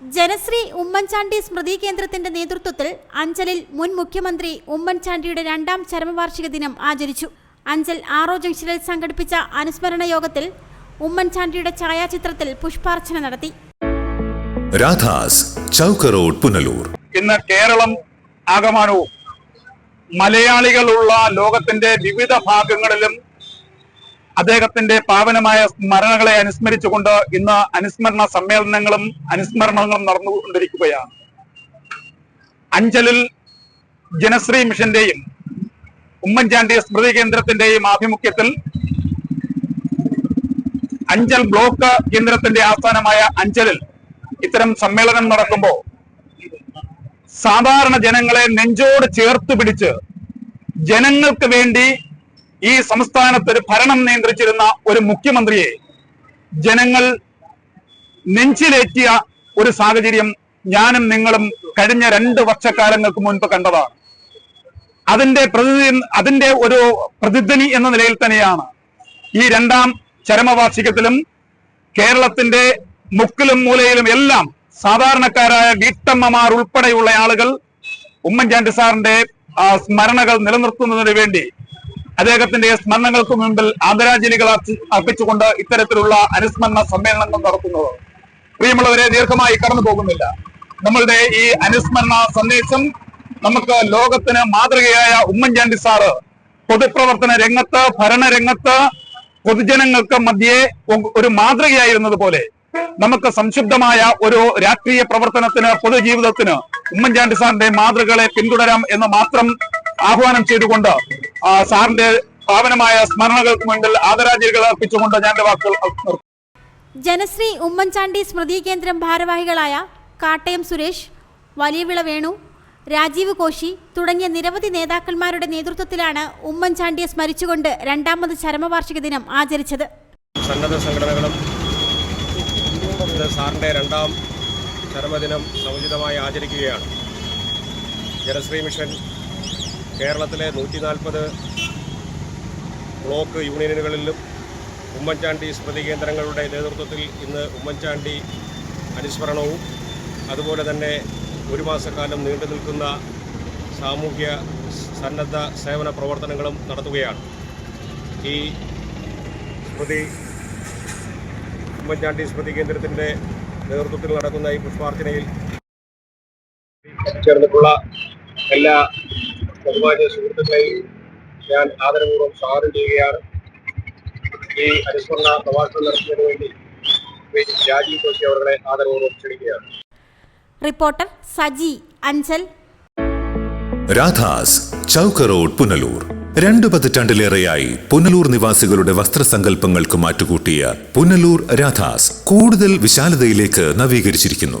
ജനശ്രീ ഉമ്മൻചാണ്ടി സ്മൃതി കേന്ദ്രത്തിന്റെ നേതൃത്വത്തിൽ അഞ്ചലിൽ മുൻ മുഖ്യമന്ത്രി ഉമ്മൻചാണ്ടിയുടെ രണ്ടാം ചരമവാർഷിക ദിനം ആചരിച്ചു. അഞ്ചൽ ആറോ ജംഗ്ഷനിൽ സംഘടിപ്പിച്ച അനുസ്മരണ യോഗത്തിൽ ഉമ്മൻചാണ്ടിയുടെ ഛായാചിത്രത്തിൽ പുഷ്പാർച്ചന നടത്തി. രാധാസ് ചൗക്ക് റോഡ് പുനലൂർ. ഇന്ന് കേരളം ആകമാനവും മലയാളികളുള്ള ലോകത്തിന്റെ വിവിധ ഭാഗങ്ങളിലും അദ്ദേഹത്തിന്റെ പാവനമായ സ്മരണകളെ അനുസ്മരിച്ചുകൊണ്ട് ഇന്ന് അനുസ്മരണ സമ്മേളനങ്ങളും അനുസ്മരണങ്ങളും നടന്നുകൊണ്ടിരിക്കുകയാണ്. അഞ്ചലിൽ ജനശ്രീ മിഷന്റെയും ഉമ്മൻചാണ്ടി സ്മൃതി കേന്ദ്രത്തിന്റെയും ആഭിമുഖ്യത്തിൽ അഞ്ചൽ ബ്ലോക്ക് കേന്ദ്രത്തിന്റെ ആസ്ഥാനമായ അഞ്ചലിൽ ഇത്തരം സമ്മേളനം നടക്കുമ്പോൾ സാധാരണ ജനങ്ങളെ നെഞ്ചോട് ചേർത്ത് പിടിച്ച് ജനങ്ങൾക്ക് വേണ്ടി ഈ സംസ്ഥാനത്ത് ഒരു ഭരണം നിയന്ത്രിച്ചിരുന്ന ഒരു മുഖ്യമന്ത്രിയെ ജനങ്ങൾ നെഞ്ചിലേറ്റിയ ഒരു സാഹചര്യം ഞാനും നിങ്ങളും കഴിഞ്ഞ രണ്ട് വർഷക്കാലങ്ങൾക്ക് മുൻപ് കണ്ടതാണ്. അതിന്റെ പ്രതി അതിന്റെ ഒരു പ്രതിധ്വനി എന്ന നിലയിൽ തന്നെയാണ് ഈ രണ്ടാം ചരമവാർഷികത്തിലും കേരളത്തിന്റെ മുക്കിലും മൂലയിലും എല്ലാം സാധാരണക്കാരായ വീട്ടമ്മമാർ ഉൾപ്പെടെയുള്ള ആളുകൾ ഉമ്മൻചാണ്ടി സാറിന്റെ സ്മരണകൾ നിലനിർത്തുന്നതിന് വേണ്ടി അദ്ദേഹത്തിന്റെ സ്മരണകൾക്ക് മുമ്പിൽ ആദരാഞ്ജലികൾ അർപ്പിച്ചുകൊണ്ട് ഇത്തരത്തിലുള്ള അനുസ്മരണ സമ്മേളനങ്ങൾ നടത്തുന്നത് പ്രിയമുള്ളവരെ ദീർഘമായി കടന്നു പോകുന്നില്ല. നമ്മളുടെ ഈ അനുസ്മരണ സന്ദേശം നമുക്ക് ലോകത്തിന് മാതൃകയായ ഉമ്മൻചാണ്ടി സാറ് പൊതുപ്രവർത്തന രംഗത്ത് ഭരണരംഗത്ത് പൊതുജനങ്ങൾക്ക് മധ്യേ ഒരു മാതൃകയായിരുന്നത് പോലെ നമുക്ക് സംശുദ്ധമായ ഒരു രാഷ്ട്രീയ പ്രവർത്തനത്തിന് പൊതുജീവിതത്തിന് ഉമ്മൻചാണ്ടി സാറിന്റെ മാതൃകകളെ പിന്തുടരാം എന്ന് മാത്രം ആഹ്വാനം ചെയ്തുകൊണ്ട് സാറിന്റെ പാവനമായ സ്മരണകൾക്ക് മുൻപിൽ ആദരാഞ്ജലികൾ അർപ്പിച്ചുകൊണ്ട് ഞാൻ വാക്കുകൾ ജനശ്രീ ഉമ്മൻചാണ്ടി സ്മൃതി കേന്ദ്രം ഭാരവാഹികളായ കാട്ടയം സുരേഷ് വലിയവിള വേണു രാജീവ് കോശി തുടങ്ങിയ നിരവധി നേതാക്കന്മാരുടെ നേതൃത്വത്തിലാണ് ഉമ്മൻചാണ്ടിയെ സ്മരിച്ചുകൊണ്ട് രണ്ടാമത് ചരമവാർഷിക ദിനം ആചരിച്ചത്. സന്നദ്ധ സംഘടനകളും സാറിന്റെ രണ്ടാം ചരമദിനം സമുചിതമായി ആചരിക്കുകയാണ്. ജനശ്രീ മിഷൻ കേരളത്തിലെ നൂറ്റി നാൽപ്പത് ബ്ലോക്ക് യൂണിയനുകളിലും ഉമ്മൻചാണ്ടി സ്മൃതി കേന്ദ്രങ്ങളുടെ നേതൃത്വത്തിൽ ഇന്ന് ഉമ്മൻചാണ്ടി അനുസ്മരണവും അതുപോലെ തന്നെ ഒരു മാസക്കാലം നീണ്ടു നിൽക്കുന്ന സാമൂഹ്യ സന്നദ്ധ സേവന പ്രവർത്തനങ്ങളും നടത്തുകയാണ്. ഈ സ്മൃതി ഉമ്മൻചാണ്ടി സ്മൃതി കേന്ദ്രത്തിന്റെ നേതൃത്വത്തിൽ നടക്കുന്ന ഈ പുഷ്പാർച്ചനയിൽ ചേർന്നിട്ടുള്ള എല്ലാ ബഹുമാന്യ സുഹൃത്തുക്കളെയും ഞാൻ ആദരപൂർവം സ്വാഗതം ചെയ്യുകയാണ്. ഈ അനുസ്മരണ പ്രഭാഷണം നടത്തുന്നതിന് വേണ്ടി രാജീവ് കോശി അവരുടെ ആദരപൂർവം ക്ഷണിക്കുകയാണ്. റിപ്പോർട്ടർ സജി അഞ്ചൽ. രാധാസ് ചൗക്ക് റോഡ് പുനലൂർ. രണ്ടു പതിറ്റാണ്ടിലേറെയായി പുനലൂർ നിവാസികളുടെ വസ്ത്രസങ്കല്പങ്ങൾക്ക് മാറ്റുകൂട്ടിയ പുനലൂർ രാധാസ് കൂടുതൽ വിശാലതയിലേക്ക് നവീകരിച്ചിരിക്കുന്നു.